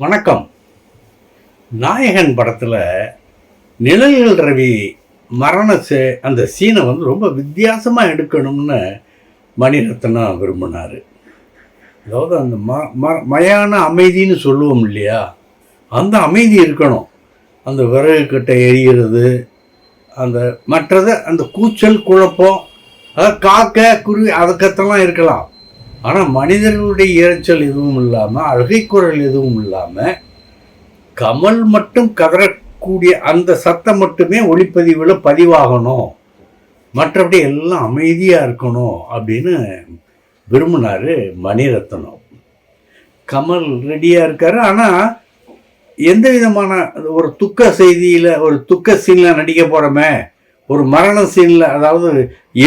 வணக்கம். நாயகன் படத்தில் நிழல்கள் ரவி மரண சே- அந்த சீனை வந்து ரொம்ப வித்தியாசமாக எடுக்கணும்னு மணிரத்னா விரும்பினார். அதாவது அந்த ம ம- மயான அமைதின்னு சொல்லுவோம் இல்லையா? அந்த அமைதி இருக்கணும். அந்த விறகு கட்டை எரிகிறது அந்த மற்றது அந்த கூச்சல் குழப்பம் அதாவது காக்க குருவி அதுக்கத்தெல்லாம் இருக்கலாம். ஆனால் மனிதர்களுடைய இரைச்சல் எதுவும் இல்லாமல் அழுகை குரல் எதுவும் இல்லாமல் கமல் மட்டும் கதறக்கூடிய அந்த சத்தம் மட்டுமே ஒளிப்பதிவில் பதிவாகணும். மற்றபடி எல்லாம் அமைதியாக இருக்கணும் அப்படின்னு விரும்பினார் மணிரத்னம். கமல் ரெடியாக இருக்கார். ஆனால் எந்த விதமான ஒரு துக்க செய்தியில் ஒரு துக்க சீனில் நடிக்க போகிறோமே ஒரு மரண சீனில் அதாவது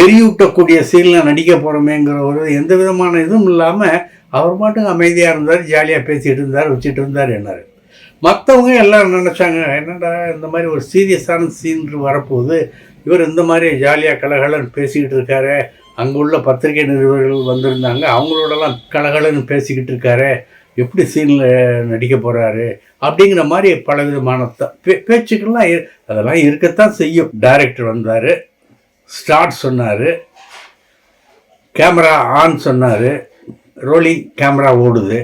எரியூட்டக்கூடிய சீனில் நடிக்க போகிறோமேங்கிற ஒரு எந்த விதமான இதுவும் இல்லாமல் அவர் மட்டும் அமைதியாக இருந்தார் ஜாலியாக பேசிகிட்டு இருந்தார் வச்சுட்டு இருந்தார் என்னார். மற்றவங்க எல்லாரும் நினச்சாங்க என்னடா இந்த மாதிரி ஒரு சீரியஸான சீன் வரப்போகுது. இவர் இந்த மாதிரி ஜாலியாக கலகலன்னு பேசிக்கிட்டு இருக்காரு. அங்கே உள்ள பத்திரிகை நிருபர்கள் வந்திருந்தாங்க அவங்களோடலாம் கலகலன்னு பேசிக்கிட்டு இருக்காரு. எப்படி சீனில் நடிக்க போகிறாரு அப்படிங்கிற மாதிரி பல விதமான பேச்சுக்கள்லாம் அதெல்லாம் இருக்கத்தான் செய்யும். டைரக்டர் வந்தார் ஸ்டார்ட் சொன்னார் கேமரா ஆன் சொன்னார் ரோலிங் கேமரா ஓடுது.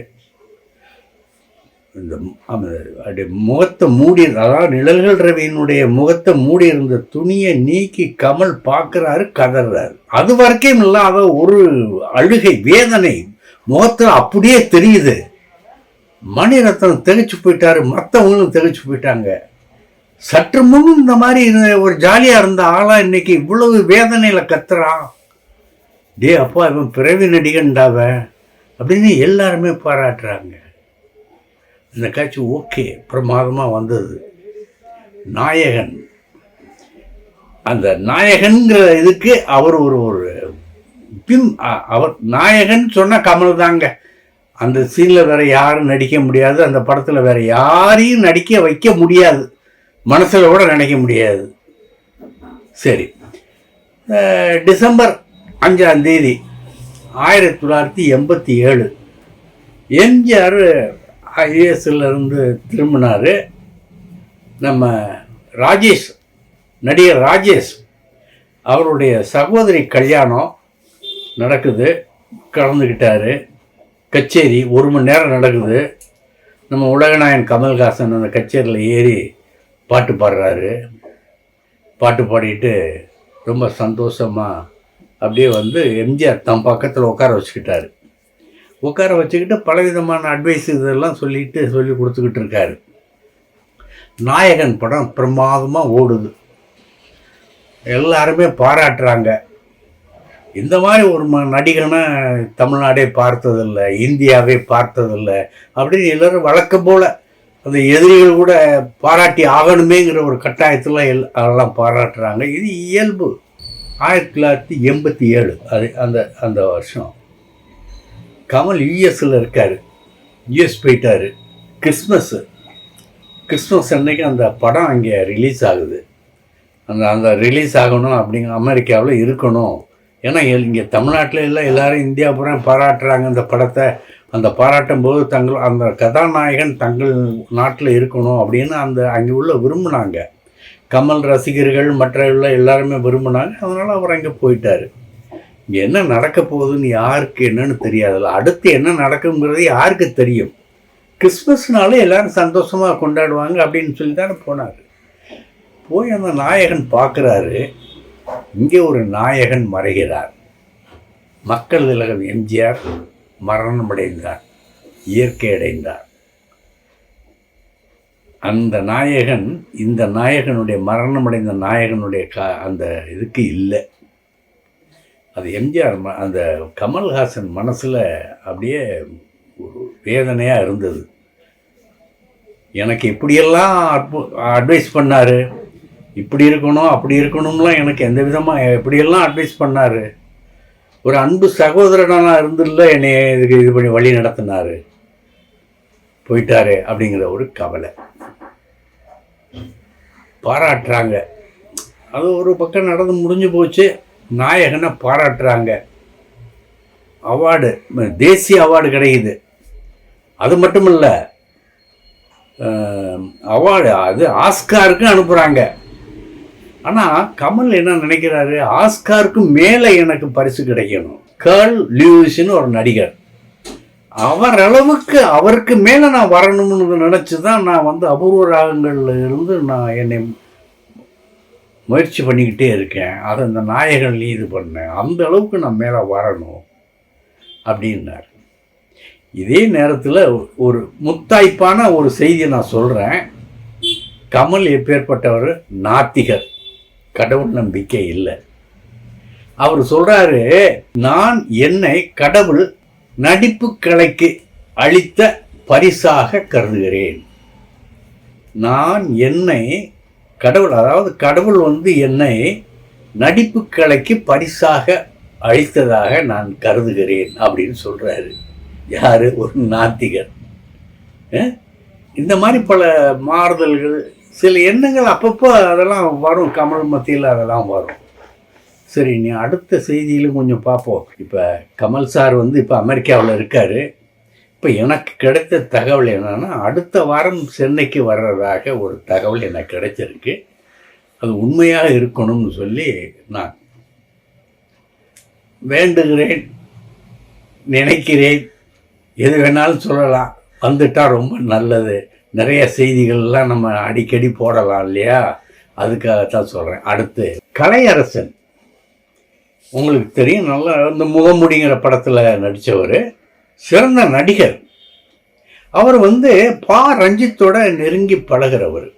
இந்த அப்படி முகத்தை மூடி அதாவது நிழல்கள் ரவியினுடைய முகத்தை மூடி இருந்த துணியை நீக்கி கமல் பார்க்குறாரு கதறாரு. அது வரைக்கும் இல்லாத ஒரு அழுகை வேதனை முகத்தில் அப்படியே தெரியுது. மணிரத்னம் தெளிச்சு போயிட்டாரு மற்றவங்களும் தெளிச்சு போயிட்டாங்க. சற்று முன் இந்த மாதிரி இருந்த ஒரு ஜாலியாக இருந்த ஆளா இன்னைக்கு இவ்வளவு வேதனையில் கத்துறான். டே அப்பா இவன் பிறவி நடிகன்டாவ அப்படின்னு எல்லாருமே பாராட்டுறாங்க. இந்த காட்சி ஓகே பிரமாதமாக வந்தது. நாயகன். அந்த நாயகன்கிற இதுக்கு அவர் ஒரு ஒரு பின் அவர் நாயகன் சொன்ன கமல் தாங்க. அந்த சீனில் வேற யாரும் நடிக்க முடியாது. அந்த படத்தில் வேற யாரையும் நடிக்க வைக்க முடியாது. மனசில் கூட நினைக்க முடியாது. சரி. டிசம்பர் அஞ்சாம் தேதி ஆயிரத்தி தொள்ளாயிரத்தி எண்பத்தி ஏழு. எம்ஜிஆர் ஐஏஎஸ்ல திரும்பினார். நம்ம ராஜேஷ் நடிகர் ராஜேஷ் அவருடைய சகோதரி கல்யாணம் நடக்குது. கலந்துக்கிட்டாரு கச்சேரி ஒரு மணி நேரம் நடக்குது. நம்ம உலகநாயகன் கமல்ஹாசன் அந்த கச்சேரியில் ஏறி பாட்டு பாடுறாரு. பாட்டு பாடிட்டு ரொம்ப சந்தோஷமாக அப்படியே வந்து எம்ஜிஆர் தம் பக்கத்தில் உட்கார வச்சுக்கிட்டாரு. உட்கார வச்சுக்கிட்டு பலவிதமான அட்வைஸ் இதெல்லாம் சொல்லிட்டு சொல்லி கொடுத்துக்கிட்டு இருக்காரு. நாயகன் படம் பிரமாதமாக ஓடுது. எல்லாருமே பாராட்டுறாங்க. இந்த மாதிரி ஒரு ம நடிகனை தமிழ்நாடே பார்த்ததில்ல இந்தியாவே பார்த்ததில்ல அப்படின்னு எல்லோரும் வழக்கம் போல் அந்த எதிரிகள் கூட பாராட்டி ஆகணுமேங்கிற ஒரு கட்டாயத்தில் எல் அதெல்லாம் பாராட்டுறாங்க. இது இயல்பு. ஆயிரத்தி தொள்ளாயிரத்தி எண்பத்தி ஏழு அது அந்த அந்த வருஷம். கமல் யூஎஸில் இருக்கார். யூஎஸ் போயிட்டார். கிறிஸ்மஸ்ஸு கிறிஸ்மஸ் அன்னைக்கு அந்த படம் அங்கே ரிலீஸ் ஆகுது. அந்த அந்த ரிலீஸ் ஆகணும் அப்படிங்கிற அமெரிக்காவில் இருக்கணும். ஏன்னா இங்கே தமிழ்நாட்டில் எல்லாம் எல்லாரும் இந்தியா பூரா பாராட்டுறாங்க இந்த படத்தை. அந்த பாராட்டும் போது தங்கள் அந்த கதாநாயகன் தங்கள் நாட்டில் இருக்கணும் அப்படின்னு அந்த அங்கே உள்ள விரும்பினாங்க. கமல் ரசிகர்கள் மற்றவர்கள எல்லாருமே விரும்பினாங்க. அதனால் அவர் அங்கே போயிட்டார். இங்கே என்ன நடக்க போகுதுன்னு யாருக்கு என்னன்னு தெரியாதுல்ல. அடுத்து என்ன நடக்குங்கிறது யாருக்கு தெரியும். கிறிஸ்மஸ்னாலே எல்லாரும் சந்தோஷமாக கொண்டாடுவாங்க அப்படின்னு சொல்லி தானே போனார். போய் அந்த நாயகன் பார்க்குறாரு இங்கே ஒரு நாயகன் மறைகிறார். மக்கள் திலகம் எம்ஜிஆர் மரணமடைந்தார் இயற்கை அடைந்தார் அந்த நாயகன் இந்த நாயகனுடைய மரணமடைந்த நாயகனுடைய கா அந்த இதுக்கு இல்லை. அது எம்ஜிஆர் ம- அந்த கமல்ஹாசன் மனசில் அப்படியே ஒரு வேதனையாக இருந்தது. எனக்கு இப்படியெல்லாம் அட்வைஸ் பண்ணார். இப்படி இருக்கணும் அப்படி இருக்கணும்லாம் எனக்கு எந்த விதமாக எப்படியெல்லாம் அட்வைஸ் பண்ணார். ஒரு அன்பு சகோதரனாக இருந்துல்ல என்னை இதுக்கு இது பண்ணி வழி நடத்தினார். போயிட்டாரு அப்படிங்கிற ஒரு கவலை. பாராட்டுறாங்க. அது ஒரு பக்கம் நடந்து முடிஞ்சு போச்சு. நாயகனை பாராட்டுறாங்க. அவார்டு தேசிய அவார்டு கிடைக்குது. அது மட்டும் இல்லை அவார்டு அது ஆஸ்காருக்கு அனுப்புகிறாங்க ஆனால் கமல் என்ன நினைக்கிறாரு? ஆஸ்காருக்கு மேலே எனக்கு பரிசு கிடைக்கணும். கேர்ள் லியூஸ்னு ஒரு நடிகர். அவர் அளவுக்கு அவருக்கு மேலே நான் வரணும்னு நினச்சி தான் நான் வந்து அபூர்வ ராகங்கள்ல இருந்து நான் என்னை முயற்சி பண்ணிக்கிட்டே இருக்கேன். அதை இந்த நாயகன் இது பண்ணேன் அந்த அளவுக்கு நான் மேலே வரணும் அப்படின்னார். இதே நேரத்தில் ஒரு முத்தாய்ப்பான ஒரு செய்தியை நான் சொல்கிறேன் கமல் எப்பேற்பட்டவர்? நாத்திகர். கடவுள் நம்பிக்கை இல்லை. அவர் சொல்றாரு நான் என்னை கடவுள் நடிப்பு கலைக்கு அளித்த பரிசாக கருதுகிறேன். நான் என்னை கடவுள் அதாவது கடவுள் வந்து என்னை நடிப்பு கலைக்கு பரிசாக அளித்ததாக நான் கருதுகிறேன் அப்படின்னு சொல்றாரு. யாரு? ஒரு நாத்திகர். இந்த மாதிரி பல மாறுதல்கள் சில எண்ணங்கள் அப்பப்போ அதெல்லாம் வரும். கமல் மத்தியில் அதெல்லாம் வரும். சரி நீ அடுத்த செய்தியிலும் கொஞ்சம் பார்ப்போம். இப்போ கமல் சார் வந்து இப்போ அமெரிக்காவில் இருக்கார். இப்போ எனக்கு கிடைத்த தகவல் என்னென்னா அடுத்த வாரம் சென்னைக்கு வர்றதாக ஒரு தகவல் எனக்கு கிடைச்சிருக்கு. அது உண்மையாக இருக்கணும்னு சொல்லி நான் வேண்டுகிறேன் நினைக்கிறேன். எது வேணாலும் சொல்லலாம். வந்துட்டால் ரொம்ப நல்லது. நிறைய செய்திகள்லாம் நம்ம அடிக்கடி போடலாம் இல்லையா? அதுக்காகத்தான் சொல்கிறேன் அடுத்து கலையரசன். உங்களுக்கு தெரியும் நல்லா இந்த முகமுடிங்கிற படத்தில் நடித்தவர் சிறந்த நடிகர். அவர் வந்து பா. ரஞ்சித்தோட நெருங்கி பழகிறவர்.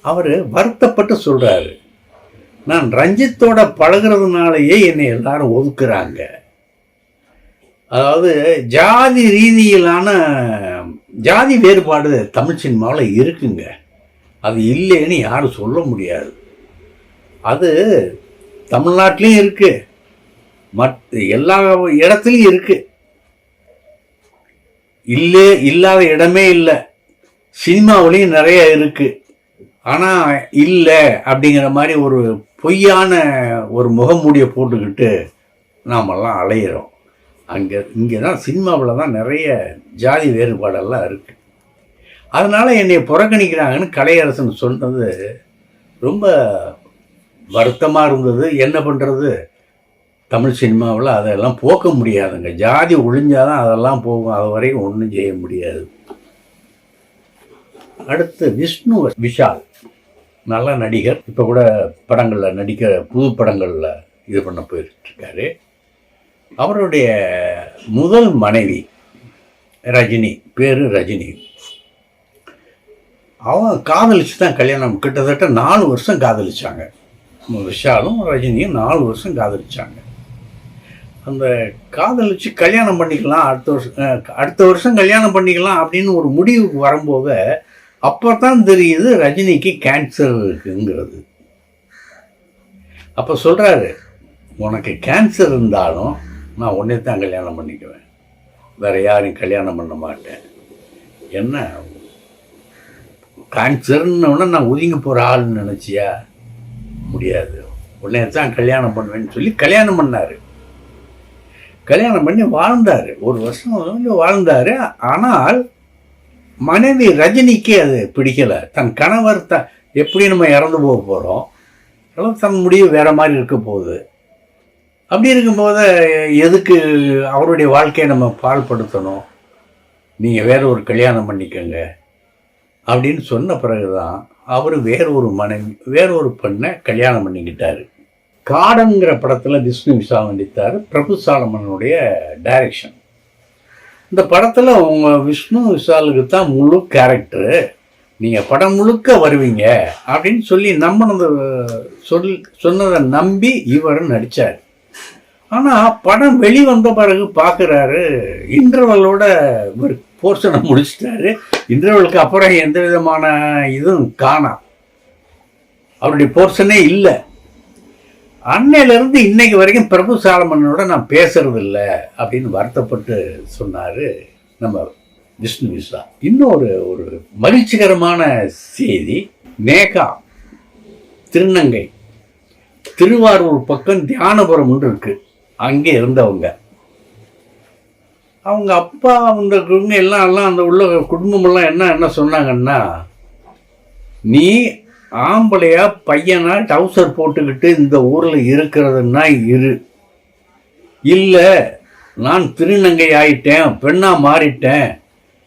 அவர் வருத்தப்பட்டு சொல்கிறாரு நான் ரஞ்சித்தோட பழகிறதுனாலேயே என்னை எல்லாரும் ஒதுக்குறாங்க. அதாவது ஜாதி ரீதியிலான ஜாதி வேறுபாடு தமிழ் சினிமாவில் இருக்குங்க. அது இல்லைன்னு யாரும் சொல்ல முடியாது. அது தமிழ்நாட்டிலையும் இருக்குது மத் எல்லா இடத்துலையும் இருக்குது இல்லை இல்லாத இடமே இல்லை. சினிமாவிலையும் நிறைய இருக்குது ஆனால் இல்லை அப்படிங்கிற மாதிரி ஒரு பொய்யான ஒரு முகமூடியை போட்டுக்கிட்டு நாமெல்லாம் அலையிறோம். அங்கே இங்கே தான் சினிமாவில் தான் நிறைய ஜாதி வேறுபாடெல்லாம் இருக்குது அதனால் என்னை புறக்கணிக்கிறாங்கன்னு கலையரசன் சொன்னது ரொம்ப வருத்தமாக இருந்தது. என்ன பண்ணுறது தமிழ் சினிமாவில் அதெல்லாம் போக்க முடியாதுங்க. ஜாதி ஒழிஞ்சாதான் அதெல்லாம் போகும். அது வரைக்கும் ஒன்றும் செய்ய முடியாது. அடுத்து விஷ்ணு விஷால். நல்ல நடிகர். இப்போ கூட படங்களில் நடிக்க புது படங்களில் இது பண்ண போயிருக்காரு அவருடைய முதல் மனைவி ரஜினி பேர் ரஜினி. அவன் காதலிச்சு தான் கல்யாணம் கிட்டத்தட்ட நாலு வருஷம் காதலிச்சாங்க. விஷாலும் ரஜினியும் நாலு வருஷம் காதலிச்சாங்க. அந்த காதலிச்சு கல்யாணம் பண்ணிக்கலாம் அடுத்த வருஷம் அடுத்த வருஷம் கல்யாணம் பண்ணிக்கலாம் அப்படின்னு ஒரு முடிவுக்கு வரும்போது அப்போ தான் தெரியுது ரஜினிக்கு கேன்சர் இருக்குங்கிறது. அப்போ சொல்கிறாரு உனக்கு கேன்சர் இருந்தாலும் நான் உன்னை தான் கல்யாணம் பண்ணிக்குவேன். வேறு யாரையும் கல்யாணம் பண்ண மாட்டேன். என்ன? கேன்சர்னு நான் ஒதுங்கி போகிற ஆள்னு நினச்சியா? முடியாது. உடனே தான் கல்யாணம் பண்ணுவேன்னு சொல்லி கல்யாணம் பண்ணார். கல்யாணம் பண்ணி வாழ்ந்தார். ஒரு வருஷம் வாழ்ந்தார். ஆனால் மனைவி ரஜினிக்கு அது பிடிக்கலை. தன் கணவர் த எப்படி நம்ம இறந்து போக போகிறோம் அதெல்லாம் தன் முடிவு வேறு மாதிரி இருக்க போகுது. அப்படி இருக்கும்போது எதுக்கு அவருடைய வாழ்க்கையை நம்ம பாழ்படுத்தணும்? நீங்கள் வேற ஒரு கல்யாணம் பண்ணிக்கோங்க. அப்படின்னு சொன்ன பிறகு தான் அவர் வேற ஒரு மனைவி வேற ஒரு பெண்ணை கல்யாணம் பண்ணிக்கிட்டார். காடங்கிற படத்தில் விஷ்ணு விஷா நடித்தார். பிரபு சாலமனுடைய டைரக்ஷன் இந்த படத்தில் உங்கள் விஷ்ணு விஷாலுக்கு தான் முழு கேரக்டரு நீங்கள் படம் முழுக்க வருவீங்க அப்படின்னு சொல்லி நம்பினது சொல் சொன்னதை நம்பி இவர் நடித்தார் ஆனால் படம் வெளிவந்த பிறகு பார்க்குறாரு இன்டர்வலோட ஒரு போர்ஷனை முடிச்சிட்டாரு. இன்டர்வலுக்கு அப்புறம் எந்த விதமான இதுவும் காணாம் அவருடைய போர்ஷனே இல்லை. அன்னையிலேருந்து இன்னைக்கு வரைக்கும் பிரபு சாலமனோட நான் பேசுறது இல்லை அப்படின்னு வருத்தப்பட்டு சொன்னார் நம்ம விஷ்ணு விஸ்வா இன்னொரு ஒரு மகிழ்ச்சிகரமான செய்தி. மேகா திருநங்கை திருவாரூர் பக்கம் தியானபுரம் ஒன்று இருக்குது அங்கே இருந்தவங்க. அவங்க அப்பா அந்த இவங்க எல்லாம் எல்லாம் அந்த உள்ள குடும்பமெல்லாம் என்ன என்ன சொன்னாங்கன்னா நீ ஆம்பளையா பையனா டவுசர் போட்டுக்கிட்டு இந்த ஊரில் இருக்கிறதுன்னா இரு. இல்லை நான் திருநங்கை ஆயிட்டேன் பெண்ணாக மாறிட்டேன்.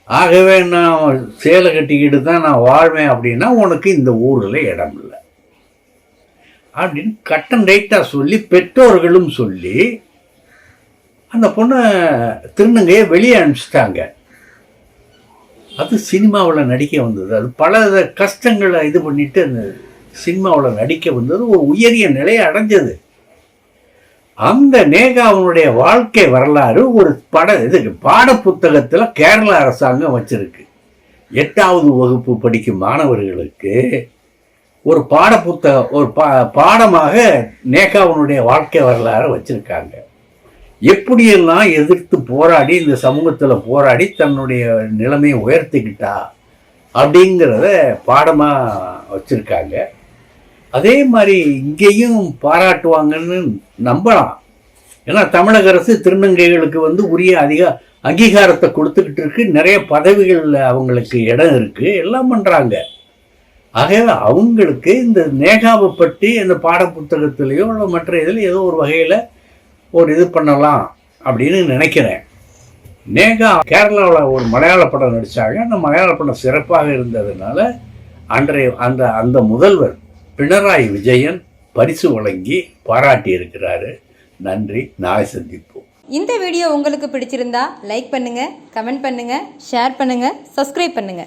ஆகவே நான் சேலை கட்டிக்கிட்டு தான் நான் வாழ்வேன் அப்படின்னா உனக்கு இந்த ஊரில் இடம் இல்லை. அப்படின்னு கட்டன் ரைட்டாக சொல்லி பெற்றோர்களும் சொல்லி அந்த பொண்ணை திருநங்கையை வெளியே அனுப்பிச்சிட்டாங்க. அது சினிமாவில் நடிக்க வந்தது. அது பல கஷ்டங்களை இது பண்ணிட்டு அந்த சினிமாவில் நடிக்க வந்தது. ஒரு உயரிய நிலையை அடைஞ்சது. அந்த நேகாவனுடைய வாழ்க்கை வரலாறு ஒரு பட இது பாட புத்தகத்தில் கேரள அரசாங்கம் வச்சிருக்கு. எட்டாவது வகுப்பு படிக்கும் மாணவர்களுக்கு ஒரு பாட புத்தகம் ஒரு பா பாடமாக நேகாவனுடைய வாழ்க்கை வரலாறு வச்சுருக்காங்க. எப்படியெல்லாம் எதிர்த்து போராடி இந்த சமூகத்தில் போராடி தன்னுடைய நிலைமையை உயர்த்திக்கிட்டா அப்படிங்கிறத பாடமாக வச்சுருக்காங்க. அதே மாதிரி இங்கேயும் பாராட்டுவாங்கன்னு நம்பலாம். ஏன்னா தமிழக அரசு திருநங்கைகளுக்கு வந்து உரிய அதிக அங்கீகாரத்தை கொடுத்துக்கிட்டு இருக்கு. நிறைய பதவிகளில் அவங்களுக்கு இடம் இருக்குது எல்லாம் பண்ணுறாங்க ஆகவே அவங்களுக்கு இந்த நேகாவை பற்றி அந்த பாட புத்தகத்திலேயோ இல்லை மற்ற இதில் ஏதோ ஒரு வகையில் ஒரு இது பண்ணலாம் அப்படின்னு நினைக்கிறேன். நேகா கேரளாவில் ஒரு மலையாள படம் நடித்தாங்க அந்த மலையாள படம் சிறப்பாக இருந்ததுனால அன்றைய அந்த அந்த முதல்வர் பினராயி விஜயன் பரிசு வழங்கி பாராட்டி இருக்கிறாரு. நன்றி. நாளை சந்திப்போம். இந்த வீடியோ உங்களுக்கு பிடிச்சிருந்தா லைக் பண்ணுங்க கமெண்ட் பண்ணுங்க ஷேர் பண்ணுங்க சப்ஸ்கிரைப் பண்ணுங்க.